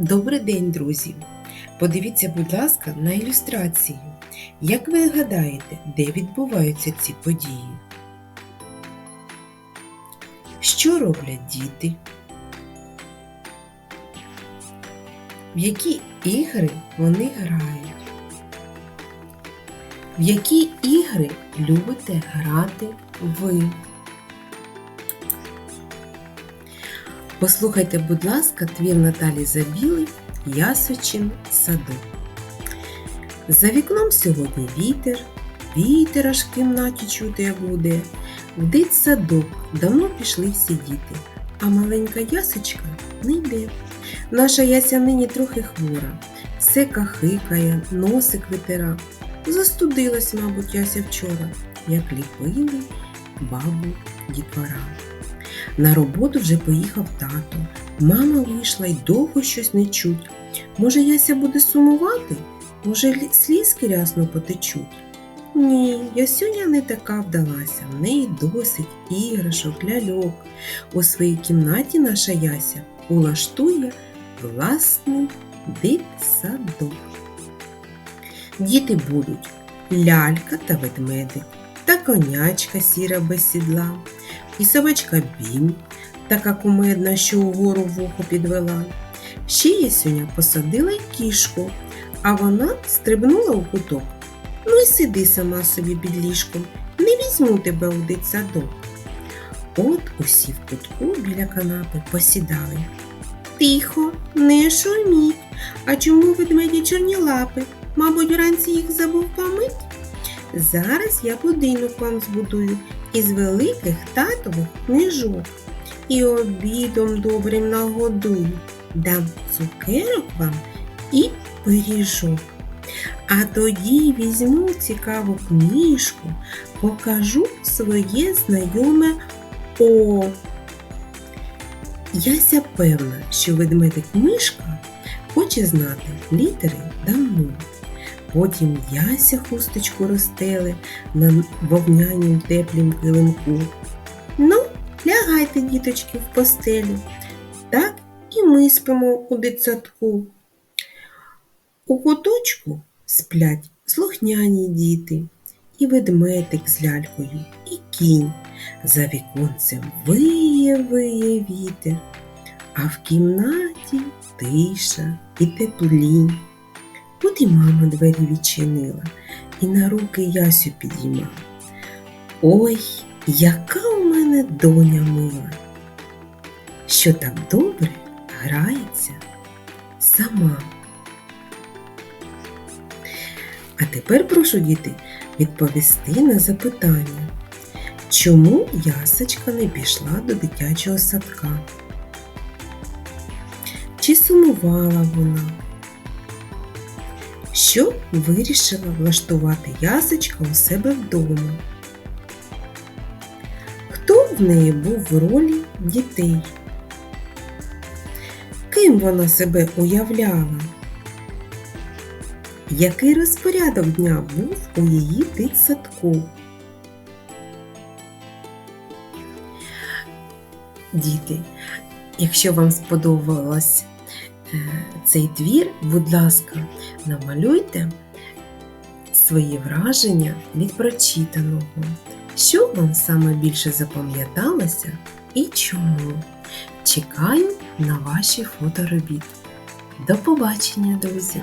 Добрий день, друзі! Подивіться, будь ласка, на ілюстрацію. Як ви гадаєте, де відбуваються ці події? Що роблять діти? В які ігри вони грають? В які ігри любите грати ви? Послухайте, будь ласка, твір Наталі Забілий Ясочин садок. За вікном сьогодні вітер, вітер аж в кімнаті чути буде. В дитсадок давно пішли всі діти, а маленька ясочка не йде. Наша яся нині трохи хвора, все кахикає, носик витира. Застудилась, мабуть, яся вчора, як ліпили бабу дітвора. На роботу вже поїхав тато. Мама вийшла й довго щось не чуть. Може, Яся буде сумувати? Може, слізки рясно потечуть? Ні, Ясюня не така вдалася, в неї досить іграшок, ляльок. У своїй кімнаті наша Яся улаштує власний дитсадок. Діти будуть лялька та ведмедик, та конячка сіра без сідла, і собачка Бім, така кумедна, що угору вухо підвела. Ще Ясюня посадила й кішку, а вона стрибнула у куток. Ну й сиди сама собі під ліжком, не візьму тебе у дитсадок. От усі в кутку біля канапи посідали. Тихо, не шуміть. А чому ведмеді чорні лапи? Мабуть, вранці їх забув помить? Зараз я будинок вам збудую із великих татових книжок і обідом добрим нагодую. Дам цукерок вам і пиріжок. А тоді візьму цікаву книжку, покажу своє знайоме О. Яся певна, що ведмедик мишка хоче знати літери давно. Потім Яся хусточку розстели на вовнянім теплім килимку. Ну, лягайте, діточки, в постелю. Так і ми спимо у дитсадку. У куточку сплять слухняні діти, і ведмедик з лялькою, і кінь. За віконцем виє, виє вітер, а в кімнаті тиша і теплінь. І мама двері відчинила і на руки Ясю підіймала. Ой, яка у мене доня мила, що так добре грається сама. А тепер прошу діти відповісти на запитання, чому ясочка не пішла до дитячого садка? Чи сумувала вона? Що вирішила влаштувати ясочка у себе вдома? Хто в неї був в ролі дітей? Ким вона себе уявляла? Який розпорядок дня був у її дитсадку? Діти, якщо вам сподобалось цей твір, будь ласка, намалюйте свої враження від прочитаного. Що вам саме більше запам'яталося і чому? Чекаю на ваші фоторобіт. До побачення, друзі!